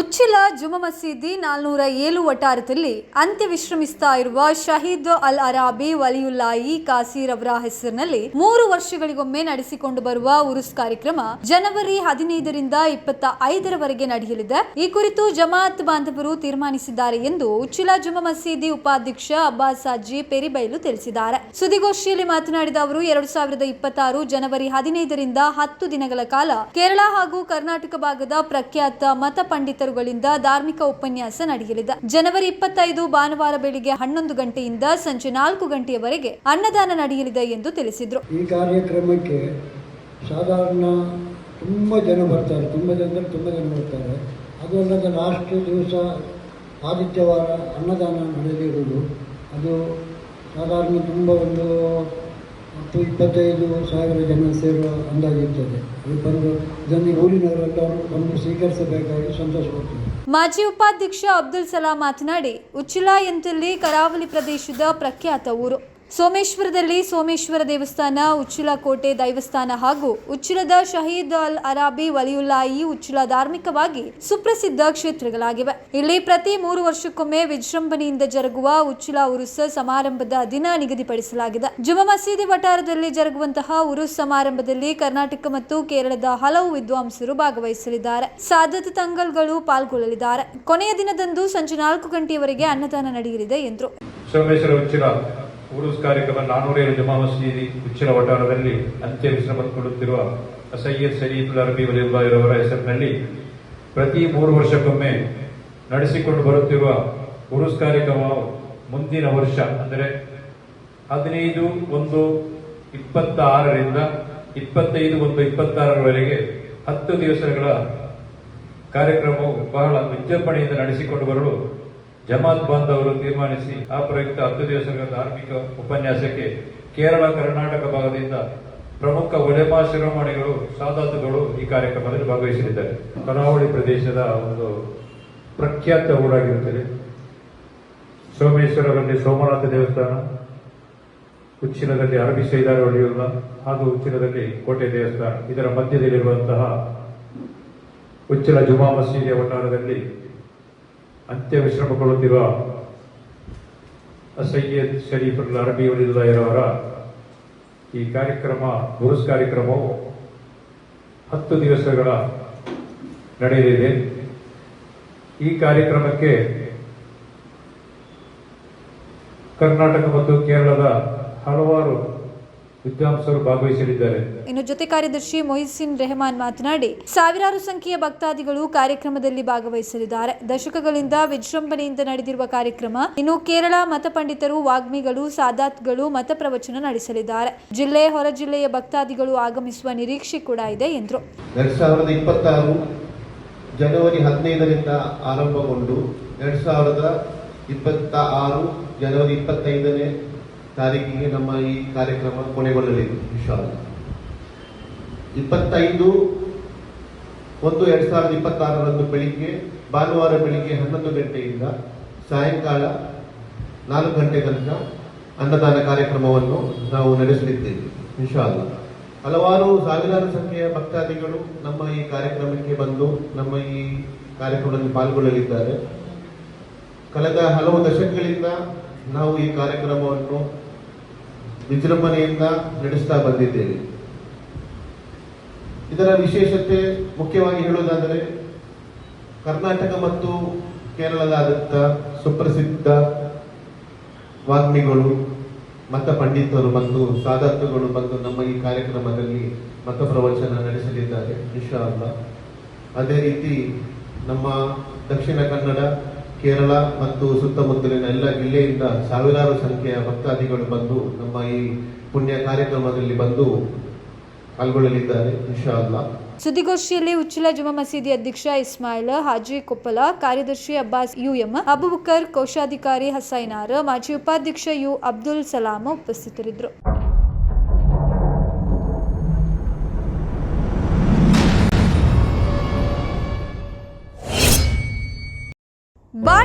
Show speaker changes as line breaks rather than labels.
ಉಚ್ಚಿಲ ಜುಮ ಮಸೀದಿ ನಾಲ್ನೂರ ಏಳು ವಟಾರದಲ್ಲಿ ಅಂತ್ಯ ವಿಶ್ರಮಿಸ್ತಾ ಇರುವ ಶಹೀದ್ ಅಲ್ ಅರಾಬಿ ವಲಿಯುಲ್ಲಾಯಿ ಕಾಸೀರ್ ಅವರ ಹೆಸರಿನಲ್ಲಿ ಮೂರು ವರ್ಷಗಳಿಗೊಮ್ಮೆ ನಡೆಸಿಕೊಂಡು ಬರುವ ಉರುಸ್ ಕಾರ್ಯಕ್ರಮ ಜನವರಿ ಹದಿನೈದರಿಂದ ಇಪ್ಪತ್ತ ಐದರವರೆಗೆ ನಡೆಯಲಿದೆ. ಈ ಕುರಿತು ಜಮಾತ್ ಬಾಂಧವರು ತೀರ್ಮಾನಿಸಿದ್ದಾರೆ ಎಂದು ಉಚ್ಚಿಲ ಜುಮ ಮಸೀದಿ ಉಪಾಧ್ಯಕ್ಷ ಅಬ್ಬಾಸ್ ಸಾಜಿ ಪೆರಿಬೈಲು ತಿಳಿಸಿದ್ದಾರೆ. ಸುದ್ದಿಗೋಷ್ಠಿಯಲ್ಲಿ ಮಾತನಾಡಿದ ಅವರು, ಎರಡು ಸಾವಿರದ ಇಪ್ಪತ್ತಾರು ಜನವರಿ ಹದಿನೈದರಿಂದ ಹತ್ತು ದಿನಗಳ ಕಾಲ ಕೇರಳ ಹಾಗೂ ಕರ್ನಾಟಕ ಭಾಗದ ಪ್ರಖ್ಯಾತ ಮತ ಪಂಡಿತರುಗಳಿಂದ ಧಾರ್ಮಿಕ ಉಪನ್ಯಾಸ ನಡೆಯಲಿದೆ. ಜನವರಿ ಇಪ್ಪತ್ತೈದು ಭಾನುವಾರ ಬೆಳಿಗ್ಗೆ ಹನ್ನೊಂದು ಗಂಟೆಯಿಂದ ಸಂಜೆ ನಾಲ್ಕು ಗಂಟೆಯವರೆಗೆ ಅನ್ನದಾನ ನಡೆಯಲಿದೆ ಎಂದು ತಿಳಿಸಿದರು.
ಈ ಕಾರ್ಯಕ್ರಮಕ್ಕೆ ಸಾಧಾರಣ ತುಂಬ ಜನ ಬರ್ತಾರೆ. ತುಂಬ ಜನ ತುಂಬ ಜನ ಬರ್ತಾರೆ. ಅದು ಅಲ್ಲದೆ ಲಾಸ್ಟ್ ದಿವಸ ಆದಿತ್ಯವಾರ ಅನ್ನದಾನ ನಡೆದಿರುವುದು. ಅದು ಸಾಧಾರಣ ತುಂಬ ಒಂದು ಹತ್ತು ಇಪ್ಪತ್ತೈದು ಸಾವಿರ ಜನ ಸೇರುವ ಅಂದಾಜಿರ್ತದೆ ಅದು ಬಂದು ಇದನ್ನು ಊರಿನವರೆಲ್ಲರೂ ಬಂದು ಸ್ವೀಕರಿಸಬೇಕಾಗಿ ಸಂತೋಷ ಪಡ್ತೀನಿ.
ಮಾಜಿ ಉಪಾಧ್ಯಕ್ಷ ಅಬ್ದುಲ್ ಸಲಾಂ ಮಾತನಾಡಿ, ಉಚ್ಚಿಲಾ ಎಂತಲ್ಲಿ ಕರಾವಳಿ ಪ್ರದೇಶದ ಪ್ರಖ್ಯಾತ ಊರು. ಸೋಮೇಶ್ವರದಲ್ಲಿ ಸೋಮೇಶ್ವರ ದೇವಸ್ಥಾನ ಉಚ್ಚಿಲ ಕೋಟೆ ದೈವಸ್ಥಾನ ಹಾಗೂ ಉಚ್ಚಿಲದ ಶಹೀದ್ ಅಲ್ ಅರಾಬಿ ವಲಿಯುಲ್ಲಾಯಿ ಉಚ್ಚಿಲ ಧಾರ್ಮಿಕವಾಗಿ ಸುಪ್ರಸಿದ್ಧ ಕ್ಷೇತ್ರಗಳಾಗಿವೆ. ಇಲ್ಲಿ ಪ್ರತಿ ಮೂರು ವರ್ಷಕ್ಕೊಮ್ಮೆ ವಿಜೃಂಭಣೆಯಿಂದ ಜರುಗುವ ಉಚ್ಚಿಲ ಉರುಸ್ ಸಮಾರಂಭದ ದಿನ ನಿಗದಿಪಡಿಸಲಾಗಿದೆ. ಜುಮ ಮಸೀದಿ ವಟಾರದಲ್ಲಿ ಜರುಗುವಂತಹ ಉರುಸ್ ಸಮಾರಂಭದಲ್ಲಿ ಕರ್ನಾಟಕ ಮತ್ತು ಕೇರಳದ ಹಲವು ವಿದ್ವಾಂಸರು ಭಾಗವಹಿಸಲಿದ್ದಾರೆ. ಸಾದತ್ ತಂಗಲ್ಗಳು ಪಾಲ್ಗೊಳ್ಳಲಿದ್ದಾರೆ. ಕೊನೆಯ ದಿನದಂದು ಸಂಜೆ ನಾಲ್ಕು ಗಂಟೆಯವರೆಗೆ ಅನ್ನದಾನ ನಡೆಯಲಿದೆ ಎಂದರು.
ಉರುಸ್ ಕಾರ್ಯಕ್ರಮ ನಾನೂರೇಳು ಜಮಾ ಮಸೀದಿ ಉಚ್ಚಿನ ವಠಾರದಲ್ಲಿ ಅಂತ್ಯ ವಿಶ್ರಮಗೊಳ್ಳುತ್ತಿರುವ ಸೈಯದ್ ಸಲೀಫುಲ್ ಅರಬಿ ವಲಿಯುಲ್ಲಾಹಿರವರ ಹೆಸರಿನಲ್ಲಿ ಪ್ರತಿ ಮೂರು ವರ್ಷಕ್ಕೊಮ್ಮೆ ನಡೆಸಿಕೊಂಡು ಬರುತ್ತಿರುವ ಉರುಸ್ ಕಾರ್ಯಕ್ರಮ ಮುಂದಿನ ವರ್ಷ, ಅಂದರೆ ಹದಿನೈದು ಒಂದು ಇಪ್ಪತ್ತ ಆರರಿಂದ ಇಪ್ಪತ್ತೈದು ಒಂದು ಇಪ್ಪತ್ತಾರರವರೆಗೆ ಹತ್ತು ದಿವಸಗಳ ಕಾರ್ಯಕ್ರಮವು ಬಹಳ ವಿಜೃಂಭಣೆಯಿಂದ ನಡೆಸಿಕೊಂಡು ಬರಲು ಜಮಾತ್ ಅವರು ತೀರ್ಮಾನಿಸಿ ಆ ಪ್ರಯುಕ್ತ ಹತ್ತು ದಿವಸಗಳ ಧಾರ್ಮಿಕ ಉಪನ್ಯಾಸಕ್ಕೆ ಕೇರಳ, ಕರ್ನಾಟಕ ಭಾಗದಿಂದ ಪ್ರಮುಖ ಒಲೆಮಾ ಶಿರೋಮಣಿಗಳು, ಸಾದಾತುಗಳು ಈ ಕಾರ್ಯಕ್ರಮದಲ್ಲಿ ಭಾಗವಹಿಸಲಿದ್ದಾರೆ. ಕರಾವಳಿ ಪ್ರದೇಶದ ಒಂದು ಪ್ರಖ್ಯಾತ ಊರಾಗಿರುತ್ತದೆ. ಸೋಮೇಶ್ವರದಲ್ಲಿ ಸೋಮನಾಥ ದೇವಸ್ಥಾನ, ಉಚ್ಚಿಲದಲ್ಲಿ ಅರಬಿ ಸೈದಾರ ಒಡೆಯುಲ್ಲ ಹಾಗೂ ಉಚ್ಚಿಲದಲ್ಲಿ ಕೋಟೆ ದೇವಸ್ಥಾನ. ಇದರ ಮಧ್ಯದಲ್ಲಿರುವಂತಹ ಉಚ್ಚಿಲ ಜುಮಾ ಮಸೀದಿಯ ವಟಾರದಲ್ಲಿ ಅಂತ್ಯ ವಿಶ್ರಮಗೊಳ್ಳುತ್ತಿರುವ ಸೈಯದ್ ಶರೀಫ್ ಅಲ್ ಅರಬಿ ವಲಿಯುಲ್ಲಾಹಿರವರ ಈ ಕಾರ್ಯಕ್ರಮ ಗುರುಸ್ ಕಾರ್ಯಕ್ರಮವು ಹತ್ತು ದಿವಸಗಳ ನಡೆಯಲಿದೆ. ಈ ಕಾರ್ಯಕ್ರಮಕ್ಕೆ ಕರ್ನಾಟಕ ಮತ್ತು ಕೇರಳದ ಹಲವಾರು ವಿದ್ವಾಂಸರು ಭಾಗವಹಿಸಲಿದ್ದಾರೆ.
ಇನ್ನು ಜೊತೆ ಕಾರ್ಯದರ್ಶಿ ಮೊಹಿಸಿನ್ ರೆಹಮಾನ್ ಮಾತನಾಡಿ ಸಾವಿರಾರು ಸಂಖ್ಯೆಯ ಭಕ್ತಾದಿಗಳು ಕಾರ್ಯಕ್ರಮದಲ್ಲಿ ಭಾಗವಹಿಸಲಿದ್ದಾರೆ. ದಶಕಗಳಿಂದ ವಿಜೃಂಭಣೆಯಿಂದ ನಡೆದಿರುವ ಕಾರ್ಯಕ್ರಮ ಇನ್ನು ಕೇರಳ ಮತ ಪಂಡಿತರು ವಾಗ್ಮಿಗಳು ಸಾದಾತ್ಗಳು ಮತ ಪ್ರವಚನ ನಡೆಸಲಿದ್ದಾರೆ. ಜಿಲ್ಲೆ ಹೊರ ಜಿಲ್ಲೆಯ ಭಕ್ತಾದಿಗಳು ಆಗಮಿಸುವ ನಿರೀಕ್ಷೆ ಕೂಡ ಇದೆ ಎಂದರು.
ಎರಡ್ ಸಾವಿರದ ಇಪ್ಪತ್ತಾರು ಜನವರಿ ಹದಿನೈದರಿಂದ ಆರಂಭಗೊಂಡು ಎರಡು ಸಾವಿರದ ಇಪ್ಪತ್ತ ಆರು ಜನವರಿ ಇಪ್ಪತ್ತೈದನೇ ತಾರೀಕಿಗೆ ನಮ್ಮ ಈ ಕಾರ್ಯಕ್ರಮ ಕೊನೆಗೊಳ್ಳಲಿದೆ ವಿಶ್ವಾಸ ಇಪ್ಪತ್ತೈದು ಒಂದು ಎರಡು ಸಾವಿರದ ಇಪ್ಪತ್ತಾರರಂದು ಬೆಳಿಗ್ಗೆ, ಭಾನುವಾರ ಬೆಳಿಗ್ಗೆ ಹನ್ನೊಂದು ಗಂಟೆಯಿಂದ ಸಾಯಂಕಾಲ ನಾಲ್ಕು ಗಂಟೆ ತನಕ ಅನ್ನದಾನ ಕಾರ್ಯಕ್ರಮವನ್ನು ನಾವು ನಡೆಸಲಿದ್ದೇವೆ ವಿಶಾಲ ಹಲವಾರು ಸಾವಿರಾರು ಸಂಖ್ಯೆಯ ಭಕ್ತಾದಿಗಳು ನಮ್ಮ ಈ ಕಾರ್ಯಕ್ರಮಕ್ಕೆ ಬಂದು ನಮ್ಮ ಈ ಕಾರ್ಯಕ್ರಮದಲ್ಲಿ ಪಾಲ್ಗೊಳ್ಳಲಿದ್ದಾರೆ. ಕಳೆದ ಹಲವು ದಶಕಗಳಿಂದ ನಾವು ಈ ಕಾರ್ಯಕ್ರಮವನ್ನು ವಿಜೃಂಭಣೆಯಿಂದ ನಡೆಸ್ತಾ ಬಂದಿದ್ದೇವೆ. ಇದರ ವಿಶೇಷತೆ ಮುಖ್ಯವಾಗಿ ಹೇಳುವುದಾದರೆ, ಕರ್ನಾಟಕ ಮತ್ತು ಕೇರಳದಾದಂಥ ಸುಪ್ರಸಿದ್ಧ ವಾಗ್ಮಿಗಳು, ಮತ ಪಂಡಿತರು ಬಂದು ಸಾಧಕಗಳು ಬಂದು ನಮ್ಮ ಈ ಕಾರ್ಯಕ್ರಮದಲ್ಲಿ ಮತ ಪ್ರವಚನ ನಡೆಸಲಿದ್ದಾರೆ ಇನ್ಶಾ ಅಲ್ಲ ಅದೇ ರೀತಿ ನಮ್ಮ ದಕ್ಷಿಣ ಕನ್ನಡ ಕೇರಳ ಮತ್ತು ಸುತ್ತಮುತ್ತಲಿನ ಎಲ್ಲ ಜಿಲ್ಲೆಯಿಂದ ಸಾವಿರಾರು ಸಂಖ್ಯೆಯ ಭಕ್ತಾದಿಗಳು ಬಂದು ನಮ್ಮ ಈ ಪುಣ್ಯ ಕಾರ್ಯಕ್ರಮದಲ್ಲಿ ಬಂದು ಪಾಲ್ಗೊಳ್ಳಲಿದ್ದಾರೆ ಇನ್ಶಾ ಅಲ್ಲಾ
ಸುದ್ದಿಗೋಷ್ಠಿಯಲ್ಲಿ ಉಚ್ಚಿಲ ಜುಮಾ ಮಸೀದಿ ಅಧ್ಯಕ್ಷ ಇಸ್ಮಾಯಿಲ್, ಹಾಜಿ ಕೊಪ್ಪಲ ಕಾರ್ಯದರ್ಶಿ ಅಬ್ಬಾಸ್ ಯುಎಂ ಅಬುಬಕರ್ ಕೋಶಾಧಿಕಾರಿ ಹಸೈನಾರ್, ಮಾಜಿ ಉಪಾಧ್ಯಕ್ಷ ಯು ಅಬ್ದುಲ್ ಸಲಾಮ್ ಉಪಸ್ಥಿತರಿದ್ದರು.